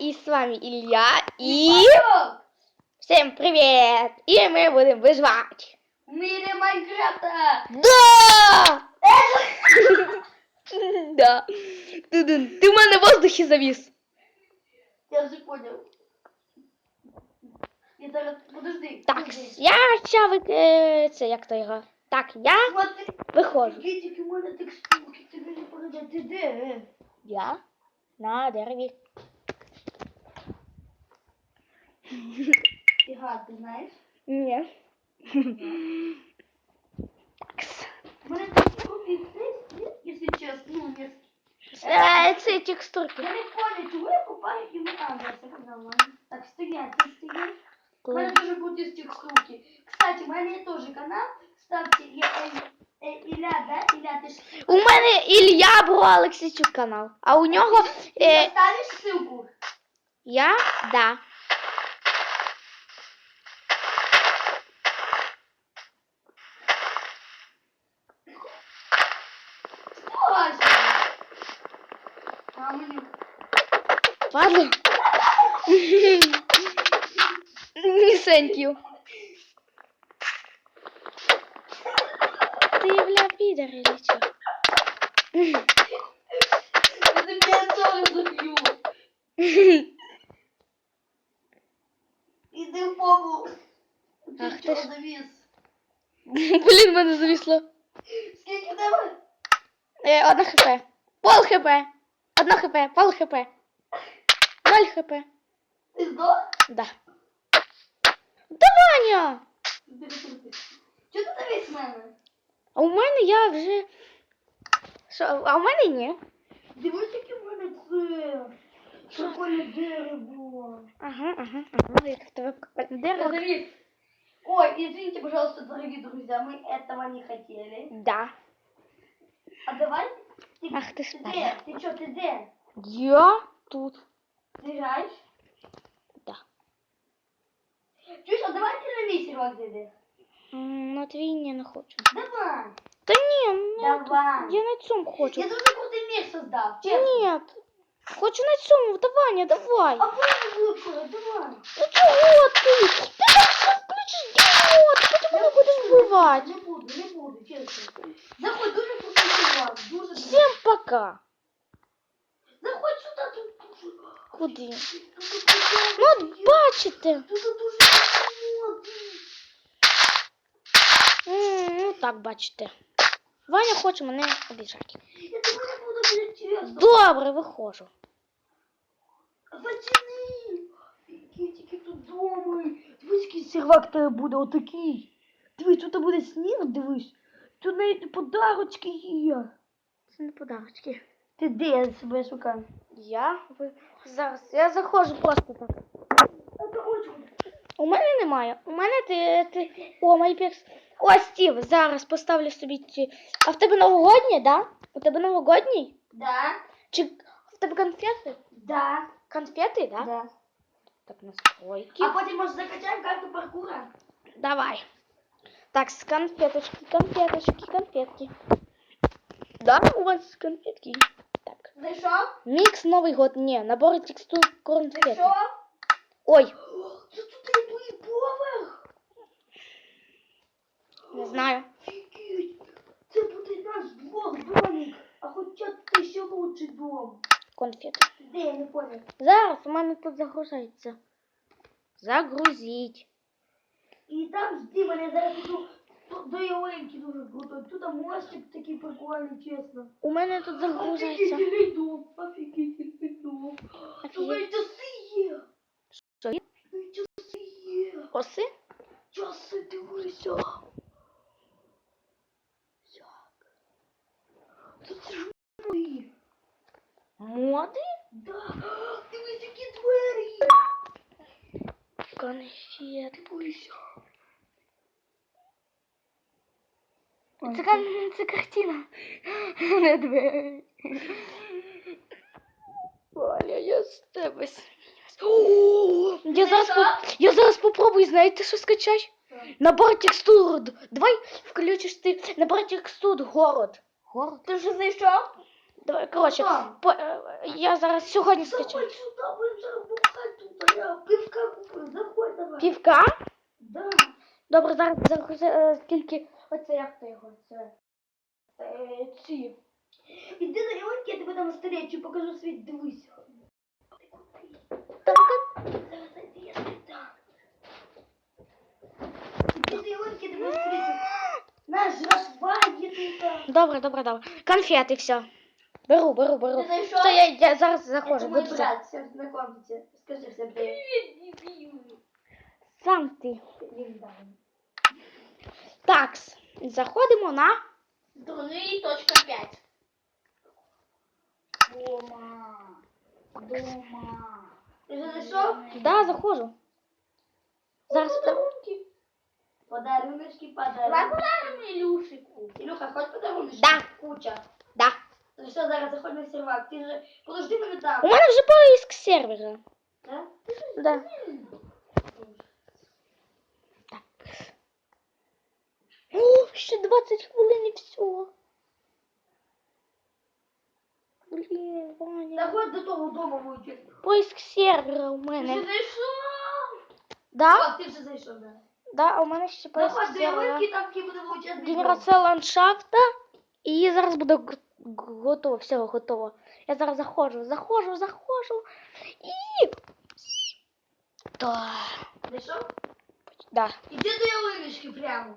И с вами Илья и... Всем привет! И мы будем выживать. В мире Майнкрафта! Да! Да. Тудун. Ти в мене в воздухі завіс. Я вже понял. Я зараз, подожди. Так, подожди. я ще ви... е, Це як то його? Так, я Смотри, виходжу. У мене ти де? е? Я на дереві. Фіга, ти знаєш? Ні. Мене текстурки є, якщо чесно, ну, не... Е, Це текстурки. Я не понял, чого я купаю і а, да. Так, стоять, ти стоять. У мене дуже круті текстурки. Кстати, у мене є теж канал. Ставте, я, е, е, Ілля, да? Ілля, ти ж... У мене Ілля Бро Олексійчук канал. А у нього Ти е, ссылку? я, да. А мені... Падло. Не thank you. Ты, бля, пидор или чё? Я тобі тоже заб'ю. Іди в погу. Ах Ти ти чого ж. завіс? Блін, мене завісло. Скільки в тебе? Е, одна хп. Пол хп. Одна хп, пол хп. Ноль хп. Ти здох? Да. Да, Ваня! Чого ти завіс в мене? А у мене я вже... Що, а у мене ні. Дивись, яке в мене це. Прикольне дерево. Ага, ага, ага. Як в тебе прикольне дерево. Завис. Ой, извините, пожалуйста, дорогие друзья, мы этого не хотели. Да. А давай... Ты, Ах ты ты спала. где? Ты что, ты где? Я тут. Ты играешь? Да. Чуешь, а давай ты на миссию где М, На твій ні, не хочу. Давай. Та ні, ну, Давай. я на цьому хочу. Я дуже крутий мир создав, чесно. Ні, хочу на цьому, давай, не давай. А потім випало, давай. Ну чого ти? Ти так все включиш діод, потім мене будеш вбивати. Не буду, не буду, чесно. Заходь, дуже крутий чувак, дуже дуже. Всім пока. Заходь сюди, тут дуже... Куди? Тут дуже Ну, от бачите. Тут дуже красиво. М, Ну, так бачите. Ваня хоче мене обіжати. Я тебе не буду дуже чесно. Добре, виходжу. Пацани! Які тільки тут доми. Дивись, який сервак тебе буде отакий. Дивись, тут буде сніг, дивись. Тут навіть подарочки є. Це не подарочки. Ти де я себе шукаю? Я ви зараз. Я заходжу просто так. У мене немає. У мене ти. ти... О, майперс. О, Стів, зараз поставлю собі ці. А в тебе новогодні, да? У тебе новогодній? Да, Чи в тебе конфети? да, Конфети, да? да. Так, настройки. А потім може закачаємо карту паркура? Давай. Так, с конфеточки, конфеточки, конфетки. Да, у вас конфетки? Так. Зайшов? Микс Новый год. Не, набор текстур конфеты. Зайшов? Ой, Це тут є другий поверх. не знаю. Офігеть. Це буде наш двох домик. А хоча це ще лучший дом. Конфети. Де, я не понял. Зараз у мене тут загружається. Загрузить. І там жди мене зараз іду до- до дуже круто. Тут мостик такий прикольний, чесно. У мене тут загружається. я йду. офігительний дом. Тут Офігеть. навіть часи є. Що є? Навіть часи є. Оси? Часи, дивися. Як? Тут це ж мої. Моди? Да. Дивись, які двері. Конфет. Дивися. Це, це картина. Не двері. Валя, я з тебе сміюсь. Я зараз, по- я зараз попробую, знаєте, що скачать? Набор текстур. Давай включиш ти набор текстур город. Город? Ти вже знайшов? Давай, коротше, по, е, я зараз сьогодні скачаю. Заходь сюди, ви зараз Півка? Да. Добре, зараз, зараз е, тільки оце як то його, це. Е, ці. Іди на ялинки, я тебе там старечу покажу світ, дивись. Іди, на я тебе встречу. Наш жашваги ти. Добре, добре, добре. Конфети, все. Беру, беру, беру. Ти знайшов? Все, я, я зараз Это заходжу. мой Буду брат, все знакомьте. Скажи всем привет. Сам ти. Легендарный. Такс. Заходимо на. 3.5. Дома. Дома. Ти зайшов? Да, заходжу. Зараз. Подарунки. Подаруночки, подарунки. Давай подаримо Ілюшику. Ілюха, хоч подаруночки? Да. Куча. Да. Ну все, зараз заходь на сервак. Ти же... Подожди мене У там. мене вже поиск сервера. Да? Да. О, ще 20 хвилин і все. Блін, Ваня. Заходь до того дому вийти. Поиск сервера у Ти вже мене. зайшов? Да? О, ти вже зайшов, да. Да, а у мене ще поиск Заходь до сервера. ялинки, там таки буде величезний дом. Генерація ландшафта. І зараз буде г- г- готово, все готово. Я зараз заходжу, заходжу, заходжу. І. Да. Зайшов? Да. Іди до ялиночки прямо.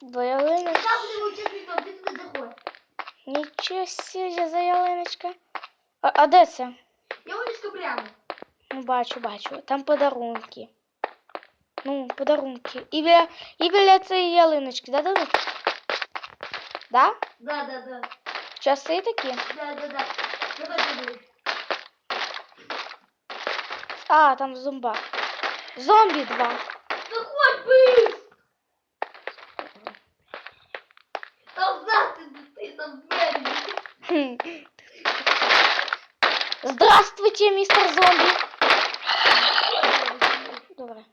До ялини. Там буде величезний дом, ти туди заходь. Нічого себе за ялиночка. А, а де це? Ялиночка прямо. Ну, бачу, бачу. Там подарунки. Ну, подарунки. І біля, і біля цієї ялиночки, да, да? Да? Да, да, да. Часи такі? Да, да, да. Давай туди. А, там зомба. Зомбі два. Заходь, бис! Там Здравствуйте, мистер зомби. Ну, давай.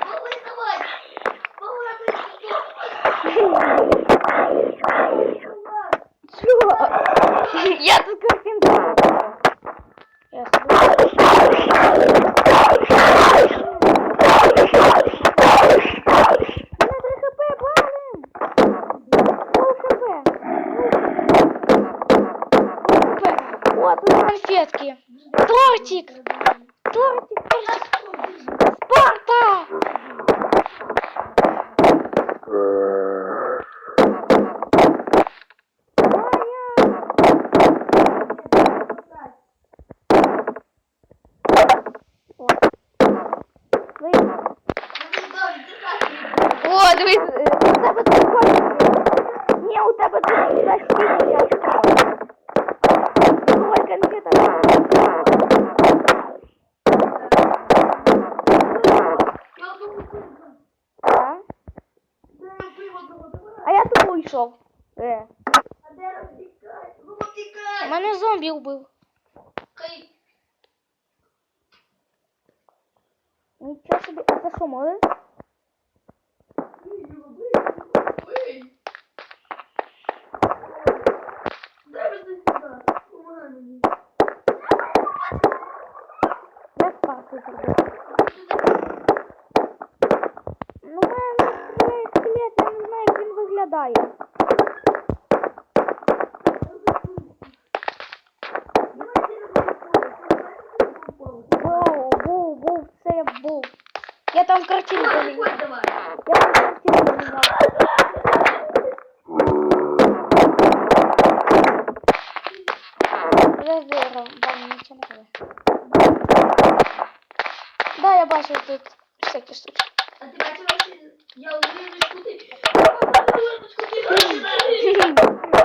Малый, давай. Малый, Чё? Я тут картинку. Я смотрю. У меня 3 хп, баллин. Пол хп. Хп. Вот, тут конфетки. Тортик. Тортик, тортик. Спарта! О, дивись, е, у тебе тут хочеться. Ні, у тебе тут защита ящика. Ой, конфета. А? А я тут уйшов. Е. Мене зомбі вбив. Нічого собі. А це що, може? Як спати зробити? Ну, в мене є скелет, я не знаю, як він виглядає. Картинку не Давай. Я там картинку не знав. Подожди, Ром, Ваня, нічого не. Да, я бачу тут всякі штуки. А ти бачила, що я. Увереночку ти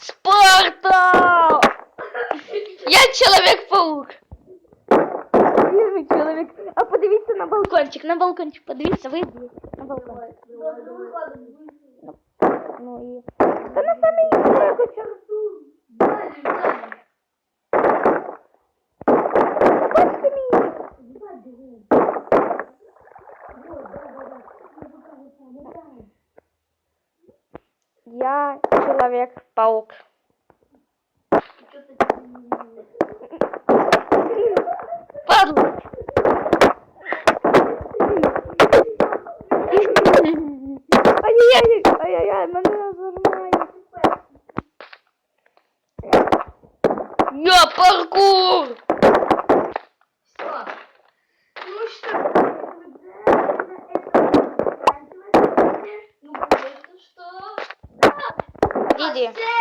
Спарта! Я Чоловік-паук. Я чоловік. А подивіться на балкончик, на балкончик, подивіться, вийди на балкончик. Давай, давай, Ну і... Та на самий я хочу. Далі, далі. Бачите мені? Делаешь? Падла. Ай-яй-яй, ай-яй-яй, мене розвернає. Я паркур! Все. Ну что, ребята, это